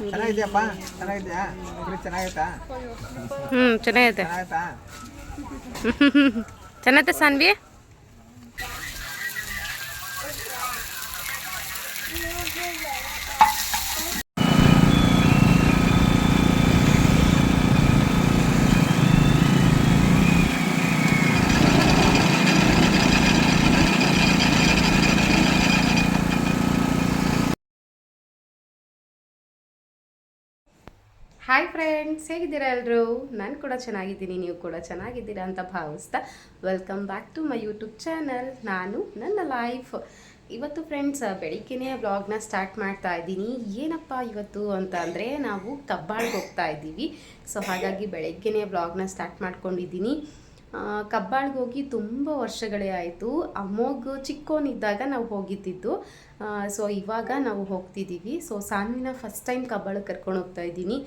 ಚೆನ್ನಾಗಿದ್ಯಪ್ಪ ಚೆನ್ನಾಗಿದ್ಯಾ? ಚೆನ್ನಾಗೈತಾ? ಹ್ಞೂ ಚೆನ್ನಾಗೈತೆ? ಚೆನ್ನಾಗೈತಾ ಚೆನ್ನಾಗೈತೆ ಸಾನ್ವಿ ಹಾಯ್ ಫ್ರೆಂಡ್ಸ್ ಹೇಗಿದ್ದೀರಾ ಎಲ್ಲರೂ ನಾನು ಕೂಡ ಚೆನ್ನಾಗಿದ್ದೀನಿ, ನೀವು ಕೂಡ ಚೆನ್ನಾಗಿದ್ದೀರಾ ಅಂತ ಭಾವಿಸ್ತಾ. Welcome back to my YouTube channel ನಾನು ನನ್ನ ಲೈಫ್ ಇವತ್ತು ಫ್ರೆಂಡ್ಸ್ ಬೆಳಿಗ್ಗೆನೇ ಬ್ಲಾಗ್ನ ಸ್ಟಾರ್ಟ್ ಮಾಡ್ತಾ ಇದ್ದೀನಿ. ಏನಪ್ಪ ಇವತ್ತು ಅಂತ ಅಂದರೆ ನಾವು ಕಬ್ಬಾಳ್ಗೆ ಹೋಗ್ತಾ ಇದ್ದೀವಿ. ಸೊ ಹಾಗಾಗಿ ಬೆಳಗ್ಗೆನೇ ಬ್ಲಾಗ್ನ ಸ್ಟಾರ್ಟ್ ಮಾಡ್ಕೊಂಡಿದ್ದೀನಿ. ಕಬ್ಬಾಳ್ಗೆ ಹೋಗಿ ತುಂಬ ವರ್ಷಗಳೇ ಆಯಿತು. ಅಮ್ಮೋಗು ಚಿಕ್ಕೋನಿದ್ದಾಗ ನಾವು ಹೋಗಿದ್ದಿದ್ದು. ಸೊ ಇವಾಗ ನಾವು ಹೋಗ್ತಿದ್ದೀವಿ. ಸೊ ಸಾನ್ವಿನ ಫಸ್ಟ್ ಟೈಮ್ ಕಬ್ಬಾಳಿಗೆ ಕರ್ಕೊಂಡು ಹೋಗ್ತಾ ಇದ್ದೀನಿ.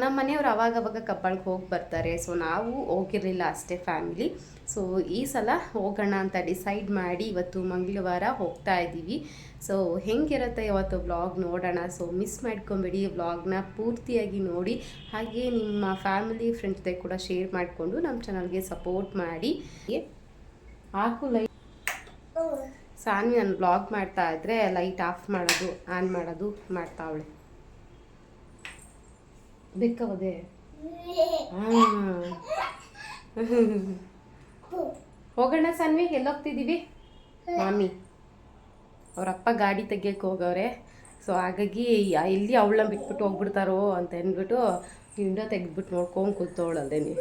ನಮ್ಮ ಮನೆಯವರು ಅವಾಗ ಅವಾಗ ಕಬ್ಬಾಳ್ಗೆ ಹೋಗಿ ಬರ್ತಾರೆ. ಸೊ ನಾವು ಹೋಗಿರಲಿಲ್ಲ ಅಷ್ಟೇ ಫ್ಯಾಮಿಲಿ ಸೊ ಈ ಸಲ ಹೋಗೋಣ ಅಂತ ಡಿಸೈಡ್ ಮಾಡಿ ಇವತ್ತು ಮಂಗಳವಾರ ಹೋಗ್ತಾ ಇದ್ದೀವಿ. ಸೊ ಹೆಂಗಿರುತ್ತೆ ಇವತ್ತು ವ್ಲಾಗ್ ನೋಡೋಣ. ಸೊ ಮಿಸ್ ಮಾಡ್ಕೊಬೇಡಿ ವ್ಲಾಗ್ನ ಪೂರ್ತಿಯಾಗಿ ನೋಡಿ. ಹಾಗೆ ನಿಮ್ಮ ಫ್ಯಾಮಿಲಿ ಫ್ರೆಂಡ್ಸ್ ಜೊತೆ ಕೂಡ ಶೇರ್ ಮಾಡಿಕೊಂಡು ನಮ್ಮ ಚಾನಲ್ಗೆ ಸಪೋರ್ಟ್ ಮಾಡಿ. ಹಾಕು ಲೈಟ್ ಸಾನ್ವಿ ನಾನು ವ್ಲಾಗ್ ಮಾಡ್ತಾ ಇದ್ರೆ ಲೈಟ್ ಆಫ್ ಮಾಡೋದು ಆನ್ ಮಾಡೋದು ಮಾಡ್ತಾವಳೆ. ಬೇಕವದೆ ಹೋಗೋಣ ಸನ್ವಿ, ಎಲ್ಲೋಗ್ತಿದ್ದೀವಿ? ಮಾಮಿ, ಅವರಪ್ಪ ಗಾಡಿ ತೆಗಿಯಕ್ಕೆ ಹೋಗವ್ರೆ. ಸೊ ಹಾಗಾಗಿ ಎಲ್ಲಿ ಅವಳನ್ನ ಬಿಟ್ಬಿಟ್ಟು ಹೋಗ್ಬಿಡ್ತಾರೋ ಅಂತ ಅಂದ್ಬಿಟ್ಟು ವಿಂಡೋ ತೆಗೆದ್ಬಿಟ್ಟು ನೋಡ್ಕೊಂಡು ಕೂತವಳಲ್ದೇನಿ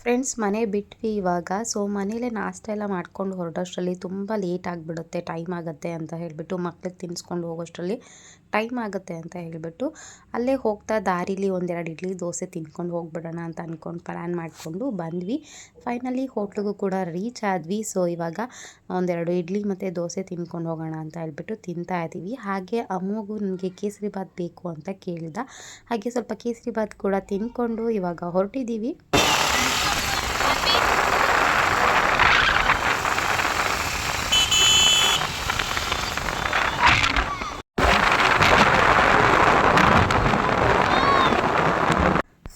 ಫ್ರೆಂಡ್ಸ್, ಮನೆ ಬಿಟ್ವಿ ಇವಾಗ. ಸೊ, ಮನೇಲೆ ನಾಷ್ಟ ಎಲ್ಲ ಮಾಡ್ಕೊಂಡು ಹೊರಡೋಷ್ಟರಲ್ಲಿ ತುಂಬ ಲೇಟ್ ಆಗಿಬಿಡುತ್ತೆ ಟೈಮ್ ಆಗುತ್ತೆ ಅಂತ ಹೇಳಿಬಿಟ್ಟು ಮಕ್ಳಿಗೆ ತಿನ್ನಿಸ್ಕೊಂಡು ಹೋಗೋಷ್ಟರಲ್ಲಿ ಟೈಮ್ ಆಗುತ್ತೆ ಅಂತ ಹೇಳಿಬಿಟ್ಟು ಅಲ್ಲೇ ಹೋಗ್ತಾ ದಾರಿಲಿ ಒಂದೆರಡು ಇಡ್ಲಿ ದೋಸೆ ತಿನ್ಕೊಂಡು ಹೋಗ್ಬಿಡೋಣ ಅಂತ ಅಂದ್ಕೊಂಡು ಪ್ಲ್ಯಾನ್ ಮಾಡಿಕೊಂಡು ಬಂದ್ವಿ. ಫೈನಲಿ ಹೋಟ್ಲಿಗೂ ಕೂಡ ರೀಚ್ ಆದ್ವಿ. ಸೊ ಇವಾಗ ಒಂದೆರಡು ಇಡ್ಲಿ ಮತ್ತು ದೋಸೆ ತಿನ್ಕೊಂಡು ಹೋಗೋಣ ಅಂತ ಹೇಳ್ಬಿಟ್ಟು ತಿಂತಾ ಇದ್ದೀವಿ ಹಾಗೆ ಅಮ್ಮಗೂ ನನಗೆ ಕೇಸರಿ ಬಾತ್ ಬೇಕು ಅಂತ ಕೇಳಿದ. ಹಾಗೆ ಸ್ವಲ್ಪ ಕೇಸರಿ ಬಾತ್ ಕೂಡ ತಿನ್ಕೊಂಡು ಇವಾಗ ಹೊರಟಿದ್ದೀವಿ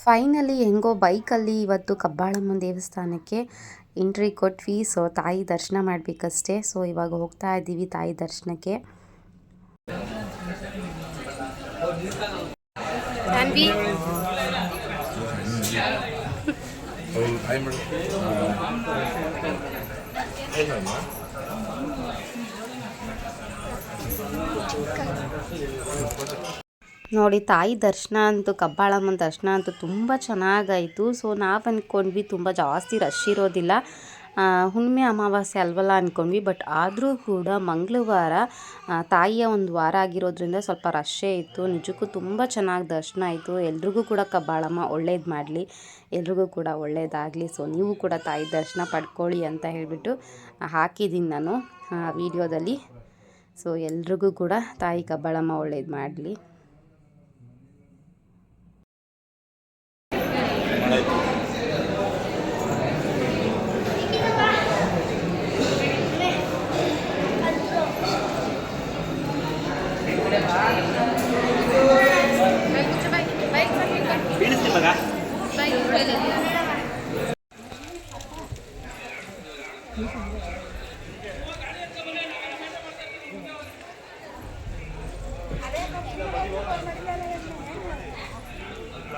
ಫೈನಲಿ ಹೆಂಗೋ ಬೈಕಲ್ಲಿ ಇವತ್ತು ಕಬ್ಬಾಳಮ್ಮನ ದೇವಸ್ಥಾನಕ್ಕೆ ಎಂಟ್ರಿ ಕೊಟ್ವಿ. ಸೊ ತಾಯಿ ದರ್ಶನ ಮಾಡಬೇಕಷ್ಟೇ. ಸೊ ಇವಾಗ ಹೋಗ್ತಾ ಇದ್ದೀವಿ ತಾಯಿ ದರ್ಶನಕ್ಕೆ. ನೋಡಿ, ತಾಯಿ ದರ್ಶನ ಅಂತೂ, ಕಬ್ಬಾಳಮ್ಮನ ದರ್ಶನ ಅಂತೂ ತುಂಬ ಚೆನ್ನಾಗಾಯಿತು. ಸೊ ನಾವು ಅಂದ್ಕೊಂಡ್ವಿ ತುಂಬ ಜಾಸ್ತಿ ರಶ್ ಇರೋದಿಲ್ಲ. ಹುಣ್ಣಿಮೆ ಅಮಾವಾಸ್ಯೆ ಅಲ್ವಲ್ಲ ಅಂದ್ಕೊಂಡ್ವಿ ಬಟ್ ಆದರೂ ಕೂಡ ಮಂಗಳವಾರ ತಾಯಿಯ ಒಂದು ವಾರ ಆಗಿರೋದ್ರಿಂದ ಸ್ವಲ್ಪ ರಶ್ಶೇ ಇತ್ತು. ನಿಜಕ್ಕೂ ತುಂಬ ಚೆನ್ನಾಗಿ ದರ್ಶನ ಆಯಿತು. ಎಲ್ರಿಗೂ ಕೂಡ ಕಬ್ಬಾಳಮ್ಮ ಒಳ್ಳೇದು ಮಾಡಲಿ. ಎಲ್ರಿಗೂ ಕೂಡ ಒಳ್ಳೇದಾಗಲಿ. ಸೊ ನೀವು ಕೂಡ ತಾಯಿ ದರ್ಶನ ಪಡ್ಕೊಳ್ಳಿ ಅಂತ ಹೇಳಿಬಿಟ್ಟು ಹಾಕಿದ್ದೀನಿ ನಾನು ವಿಡಿಯೋದಲ್ಲಿ. ಸೊ ಎಲ್ರಿಗೂ ಕೂಡ ತಾಯಿ ಕಬ್ಬಾಳಮ್ಮ ಒಳ್ಳೇದು ಮಾಡಲಿ.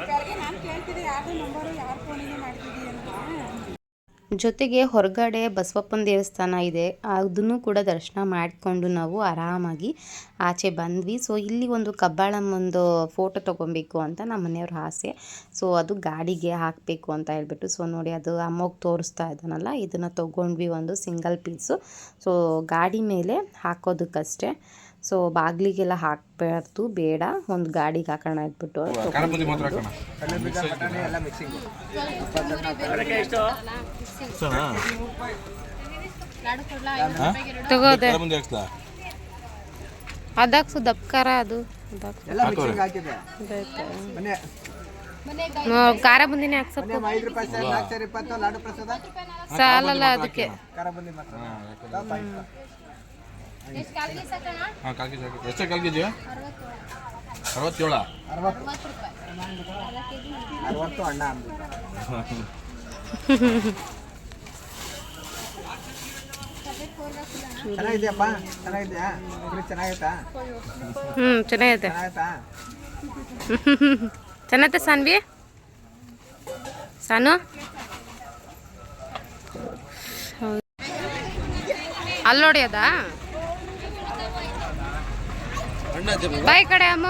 ಕೆಳಗೆ ನಾನು ಕೇಳ್ತಿದ್ದೆ ಯಾರ್ದು ನಂಬರು ಯಾರು ಫೋನಿಗೆ ಮಾಡ್ತಿದ್ದೀವಿ ಅಂತ. ಜೊತೆಗೆ ಹೊರಗಡೆ ಬಸವಪ್ಪನ ದೇವಸ್ಥಾನ ಇದೆ. ಅದನ್ನು ಕೂಡ ದರ್ಶನ ಮಾಡಿಕೊಂಡು ನಾವು ಆರಾಮಾಗಿ ಆಚೆ ಬಂದ್ವಿ. ಸೊ ಇಲ್ಲಿ ಒಂದು ಕಬ್ಬಾಳಮ್ಮಂದು ಫೋಟೋ ತೊಗೊಬೇಕು ಅಂತ ನಮ್ಮ ಮನೆಯವ್ರ ಆಸೆ. ಸೊ ಅದು ಗಾಡಿಗೆ ಹಾಕಬೇಕು ಅಂತ ಹೇಳ್ಬಿಟ್ಟು ಸೊ ನೋಡಿ ಅದು ಅಮ್ಮಗೆ ತೋರಿಸ್ತಾ ಇದ್ದಾನಲ್ಲ, ಇದನ್ನು ತೊಗೊಂಡ್ವಿ ಒಂದು ಸಿಂಗಲ್ ಪೀಸು ಸೊ ಗಾಡಿ ಮೇಲೆ ಹಾಕೋದಕ್ಕಷ್ಟೇ. ಸೊ ಬಾಗಿಲಿಗೆಲ್ಲ ಹಾಕಬಾರ್ದು ಬೇಡ. ಒಂದು ಗಾಡಿಗೆ ಹಾಕೋಣ ಇದ್ಬಿಟ್ಟು ತಗೋದೆ ಅದಾಕ್ಸು ದಪ್ಕಾರ ಅದು. ಖಾರ ಬಂದಿನೇ ಹಾಕ್ಸಪ್ಪ. ಸಾಲಲ್ಲ ಅದಕ್ಕೆ. ಹಾಂ ಕಾಲ್ ಕೆ ಜಿ ಎಷ್ಟು ಕಾಲ್ ಕೆ ಜಿ ಅರವತ್ತೇಳ ಅರವತ್ತು ಅರವತ್ತು ಅಣ್ಣ ಅಂದ್ಬಿಟ್ಟು ಚೆನ್ನಾಗಿದೆಯಪ್ಪ? ಚೆನ್ನಾಗಿದ್ಯಾ? ಕುರಿ ಚೆನ್ನಾಗೈತಾ? ಹ್ಞೂ ಚೆನ್ನಾಗೈತೆ. ಚೆನ್ನಾಗೈತಾ? ಚೆನ್ನಾಗೈತೆ ಸಾನ್ವಿ? ಸಾನು? ಅಲ್ಲಿ ನೋಡಿ ಅದಾ? ಬಾಯ್ ಕಡೆ ಅಮ್ಮ.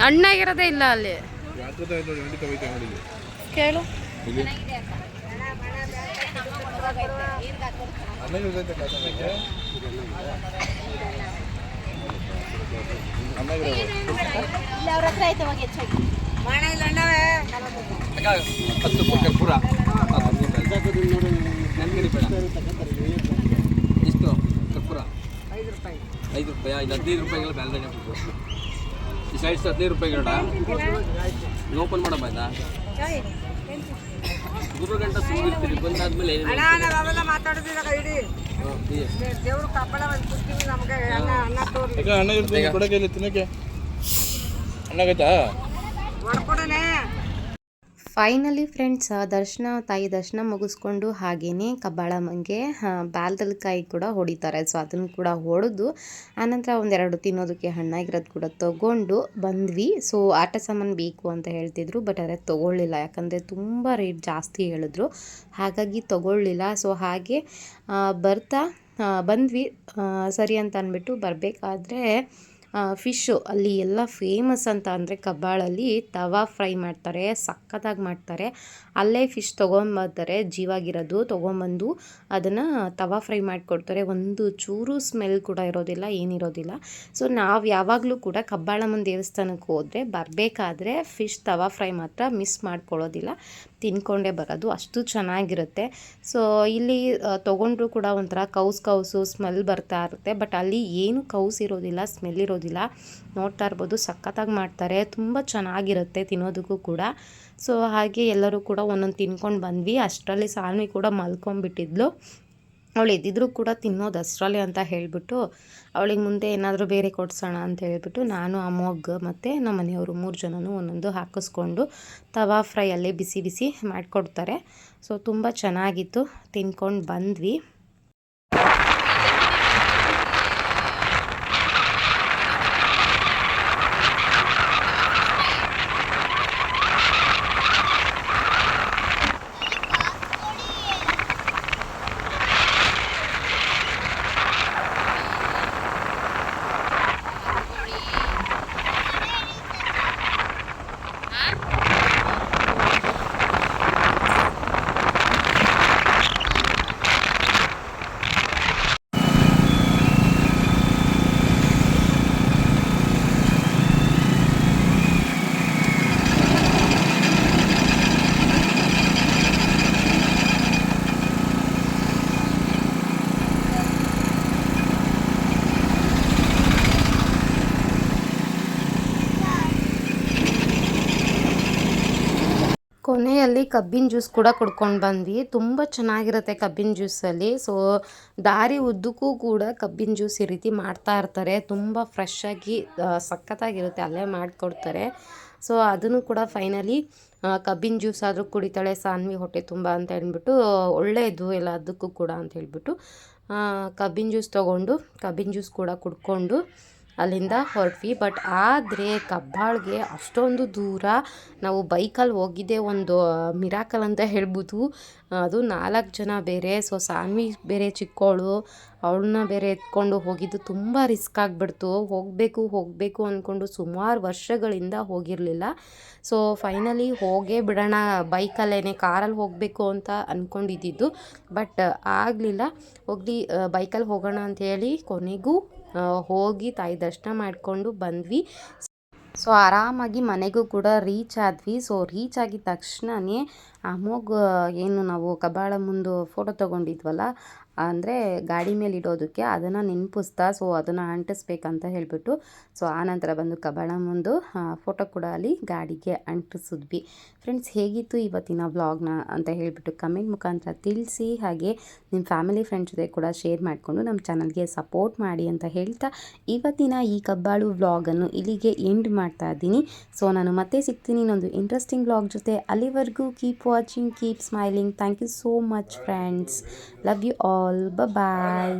ಹಣ್ಣಾಗಿರೋದೇ ಇಲ್ಲ ಅಲ್ಲಿ. ಯಾತ್ರದ ಅನ್ನ ಹತ್ತು ರೂಪಾಯಿ ಪೂರ ಎಷ್ಟು ಕರ್ಪೂರ ಐದು ರೂಪಾಯಿ ಐದು ಹದಿನೈದು ರೂಪಾಯಿಗೆಲ್ಲ ಬೆಲೆ ಹಾಕ್ಬೇಕು ಈ ಸೈಡ್ಸ್ ಹದಿನೈದು ರೂಪಾಯಿ ಗಿಡ ಓಪನ್ ಮಾಡಮ್ಮ ಆಯ್ತಾ ಮೂರು ಗಂಟೆ ಬಂದಾದ್ಮೇಲೆ ಏನೇನು ನಾವೆಲ್ಲ ಮಾತಾಡೋದಿಲ್ಲ ಇಡೀ. ದೇವ್ರು ಕಪ್ಪಳ ಒಂದು ಕುಸ್ತೀವಿ ನಮ್ಗೆ ಅಣ್ಣ ಕೊಡಕ್ಕೆ ಇಲ್ಲಿ ತಿನ್ನಕ್ಕೆ ಅನ್ನಾಗೈತಾ ಹೊಡ್ಕೊಡನೆ ಫೈನಲಿ ಫ್ರೆಂಡ್ಸ್ ದರ್ಶನ, ತಾಯಿ ದರ್ಶನ ಮುಗಿಸ್ಕೊಂಡು ಹಾಗೆಯೇ ಕಬ್ಬಾಳಮ್ಮಂಗೆ ಬಾಲ್ದಲ್ಕಾಯಿ ಕೂಡ ಹೊಡಿತಾರೆ. ಸೊ ಅದನ್ನು ಕೂಡ ಹೊಡೆದು, ಆನಂತರ ಒಂದೆರಡು ತಿನ್ನೋದಕ್ಕೆ ಹಣ್ಣಾಗಿರೋದು ಕೂಡ ತೊಗೊಂಡು ಬಂದ್ವಿ. ಸೊ ಆಟ ಸಾಮಾನು ಬೇಕು ಅಂತ ಹೇಳ್ತಿದ್ರು ಬಟ್ ಆದರೆ ತೊಗೊಳ್ಳಿಲ್ಲ. ಯಾಕಂದರೆ ತುಂಬ ರೇಟ್ ಜಾಸ್ತಿ ಹೇಳಿದ್ರು. ಹಾಗಾಗಿ ತೊಗೊಳ್ಳಿಲ್ಲ. ಸೊ ಹಾಗೆ ಬರ್ತಾ ಬಂದ್ವಿ. ಸರಿ ಅಂತ ಅಂದ್ಬಿಟ್ಟು ಬರಬೇಕಾದ್ರೆ ಫಿಶ್ಶು ಅಲ್ಲಿ ಎಲ್ಲ ಫೇಮಸ್ ಅಂತ ಅಂದರೆ ಕಬ್ಬಾಳಲ್ಲಿ ತವಾ ಫ್ರೈ ಮಾಡ್ತಾರೆ ಸಖತ್ತಾಗಿ ಮಾಡ್ತಾರೆ. ಅಲ್ಲೇ ಫಿಶ್ ತೊಗೊಂಬರ್ತಾರೆ ಜೀವಾಗಿರೋದು ತೊಗೊಂಬಂದು ಅದನ್ನು ತವಾ ಫ್ರೈ ಮಾಡಿಕೊಡ್ತಾರೆ. ಒಂದು ಚೂರು ಸ್ಮೆಲ್ ಕೂಡ ಇರೋದಿಲ್ಲ, ಏನಿರೋದಿಲ್ಲ. ಸೊ, ನಾವು ಯಾವಾಗಲೂ ಕೂಡ ಕಬ್ಬಾಳಮ್ಮನ ದೇವಸ್ಥಾನಕ್ಕೆ ಹೋದರೆ, ಬರಬೇಕಾದ್ರೆ ಫಿಶ್ ತವಾ ಫ್ರೈ ಮಾತ್ರ ಮಿಸ್ ಮಾಡ್ಕೊಳ್ಳೋದಿಲ್ಲ. ತಿನ್ಕೊಂಡೇ ಬರೋದು. ಅಷ್ಟು ಚೆನ್ನಾಗಿರುತ್ತೆ. ಸೊ, ಇಲ್ಲಿ ತೊಗೊಂಡ್ರು ಕೂಡ ಒಂಥರ ಕೌಸ್ ಕೌಸು ಸ್ಮೆಲ್ ಬರ್ತಾ ಇರುತ್ತೆ. ಬಟ್ ಅಲ್ಲಿ ಏನು ಕೌಸ್ ಇರೋದಿಲ್ಲ, ಸ್ಮೆಲ್ ಇರೋದಿಲ್ಲ. ನೋಡ್ತಾ ಇರ್ಬೋದು, ಸಖತ್ತಾಗಿ ಮಾಡ್ತಾರೆ. ತುಂಬ ಚೆನ್ನಾಗಿರುತ್ತೆ ತಿನ್ನೋದಕ್ಕೂ ಕೂಡ. ಸೊ, ಹಾಗೆ ಎಲ್ಲರೂ ಕೂಡ ಒಂದೊಂದು ತಿನ್ಕೊಂಡು ಬಂದ್ವಿ. ಅಷ್ಟರಲ್ಲಿ ಸಾಲ್ಮಿ ಕೂಡ ಮಲ್ಕೊಂಡ್ಬಿಟ್ಟಿದ್ಲು. ಅವಳು ಎದ್ದಿದ್ರು ಕೂಡ ತಿನ್ನೋದು ಅಷ್ಟರಲ್ಲಿ ಅಂತ ಹೇಳಿಬಿಟ್ಟು, ಅವಳಿಗೆ ಮುಂದೆ ಏನಾದರೂ ಬೇರೆ ಕೊಡ್ಸೋಣ ಅಂತ ಹೇಳಿಬಿಟ್ಟು ನಾನು ಅಮೋಘ್ ಮತ್ತು ನಮ್ಮ ಮನೆಯವರು ಮೂರು ಜನನೂ ಒಂದೊಂದು ಹಾಕಿಸ್ಕೊಂಡು ತವಾ ಫ್ರೈ ಅಲ್ಲೇ ಬಿಸಿ ಬಿಸಿ ಮಾಡಿಕೊಡ್ತಾರೆ. ಸೊ, ತುಂಬ ಚೆನ್ನಾಗಿತ್ತು. ತಿನ್ಕೊಂಡು ಬಂದ್ವಿ. ಕೊನೆಯಲ್ಲಿ ಕಬ್ಬಿನ ಜ್ಯೂಸ್ ಕೂಡ ಕುಡ್ಕೊಂಡು ಬಂದ್ವಿ. ತುಂಬ ಚೆನ್ನಾಗಿರುತ್ತೆ ಕಬ್ಬಿನ ಜ್ಯೂಸಲ್ಲಿ ಸೊ ದಾರಿ ಉದ್ದಕ್ಕೂ ಕೂಡ ಕಬ್ಬಿನ ಜ್ಯೂಸ್ ಈ ರೀತಿ ಮಾಡ್ತಾ ಇರ್ತಾರೆ. ತುಂಬ ಫ್ರೆಶ್ ಆಗಿ ಸಖತ್ತಾಗಿರುತ್ತೆ. ಅಲ್ಲೇ ಮಾಡಿಕೊಡ್ತಾರೆ. ಸೊ ಅದನ್ನು ಕೂಡ ಫೈನಲಿ ಕಬ್ಬಿನ ಜ್ಯೂಸ್ ಆದರೂ ಕುಡಿತಾಳೆ, ಸಾನ್ವಿ, ಹೊಟ್ಟೆ ತುಂಬ ಅಂತ ಹೇಳ್ಬಿಟ್ಟು ಒಳ್ಳೆಯದು ಎಲ್ಲ ಅದಕ್ಕೂ ಕೂಡ ಅಂತ ಹೇಳ್ಬಿಟ್ಟು ಕಬ್ಬಿನ ಜ್ಯೂಸ್ ತೊಗೊಂಡು, ಕಬ್ಬಿನ ಜ್ಯೂಸ್ ಕೂಡ ಕುಡ್ಕೊಂಡು ಅಲ್ಲಿಂದ ಹೊರಟ್ವಿ. ಬಟ್ ಆದರೆ ಕಬ್ಬಾಳ್ಗೆ ಅಷ್ಟೊಂದು ದೂರ ನಾವು ಬೈಕಲ್ಲಿ ಹೋಗಿದ್ದೆ ಒಂದು ಮಿರಾಕಲ್ ಅಂತ ಹೇಳ್ಬೋದು. ಅದು ನಾಲ್ಕು ಜನ ಬೇರೆ. ಸೊ ಸಾನ್ವಿ ಬೇರೆ ಚಿಕ್ಕವಳು ಅವಳನ್ನ ಬೇರೆ ಎತ್ಕೊಂಡು ಹೋಗಿದ್ದು ತುಂಬ ರಿಸ್ಕ್ ಆಗಿಬಿಡ್ತು. ಹೋಗಬೇಕು ಹೋಗಬೇಕು ಅಂದ್ಕೊಂಡು ಸುಮಾರು ವರ್ಷಗಳಿಂದ ಹೋಗಿರಲಿಲ್ಲ. ಸೊ ಫೈನಲಿ ಹೋಗೇ ಬಿಡೋಣ ಬೈಕಲ್ಲೇ ಕಾರಲ್ಲಿ ಹೋಗಬೇಕು ಅಂತ ಅಂದ್ಕೊಂಡಿದ್ದಿದ್ದು ಬಟ್ ಆಗಲಿಲ್ಲ. ಹೋಗಲಿ ಬೈಕಲ್ಲಿ ಹೋಗೋಣ ಅಂತ ಹೇಳಿ ಕೊನೆಗೂ ಹೋಗಿ ತಾಯಿ ದರ್ಶನ ಮಾಡಿಕೊಂಡು ಬಂದ್ವಿ. ಸೊ ಆರಾಮಾಗಿ ಮನೆಗೂ ಕೂಡ ರೀಚ್ ಆದ್ವಿ. ಸೊ ರೀಚ್ ಆಗಿದ ತಕ್ಷಣವೇ ಅಮೋಘ ಏನು ನಾವು ಕಬಾಳ ಮುಂದೆ ಫೋಟೋ ತೊಗೊಂಡಿದ್ವಲ್ಲ ಅಂದರೆ ಗಾಡಿ ಮೇಲೆ ಇಡೋದಕ್ಕೆ ಅದನ್ನು ನೆನಪಿಸ್ತಾ, ಸೊ ಅದನ್ನು ಅಂಟಿಸ್ಬೇಕಂತ ಹೇಳಿಬಿಟ್ಟು, ಸೊ ಆನಂತರ ಬಂದು ಕಬ್ಬಾಳ ಮುಂದು ಫೋಟೋ ಕೂಡ ಅಲ್ಲಿ ಗಾಡಿಗೆ ಅಂಟಿಸಿದ್ವಿ. ಫ್ರೆಂಡ್ಸ್ ಹೇಗಿತ್ತು ಇವತ್ತಿನ ವ್ಲಾಗ್ನ ಅಂತ ಹೇಳಿಬಿಟ್ಟು ಕಮೆಂಟ್ ಮುಖಾಂತರ ತಿಳಿಸಿ, ಹಾಗೆ ನಿಮ್ಮ ಫ್ಯಾಮಿಲಿ ಫ್ರೆಂಡ್ಸ್ ಜೊತೆ ಕೂಡ ಶೇರ್ ಮಾಡಿಕೊಂಡು ನಮ್ಮ ಚಾನಲ್ಗೆ ಸಪೋರ್ಟ್ ಮಾಡಿ ಅಂತ ಹೇಳ್ತಾ, ಇವತ್ತಿನ ಈ ಕಬ್ಬಾಳು ವ್ಲಾಗನ್ನು ಇಲ್ಲಿಗೆ ಎಂಡ್ ಮಾಡ್ತಾ ಇದ್ದೀನಿ. ಸೊ ನಾನು ಮತ್ತೆ ಸಿಗ್ತೀನಿ ಇನ್ನೊಂದು ಇಂಟ್ರೆಸ್ಟಿಂಗ್ ವ್ಲಾಗ್ ಜೊತೆ. ಅಲ್ಲಿವರೆಗೂ keep watching keep smiling thank you so much friends love you all bye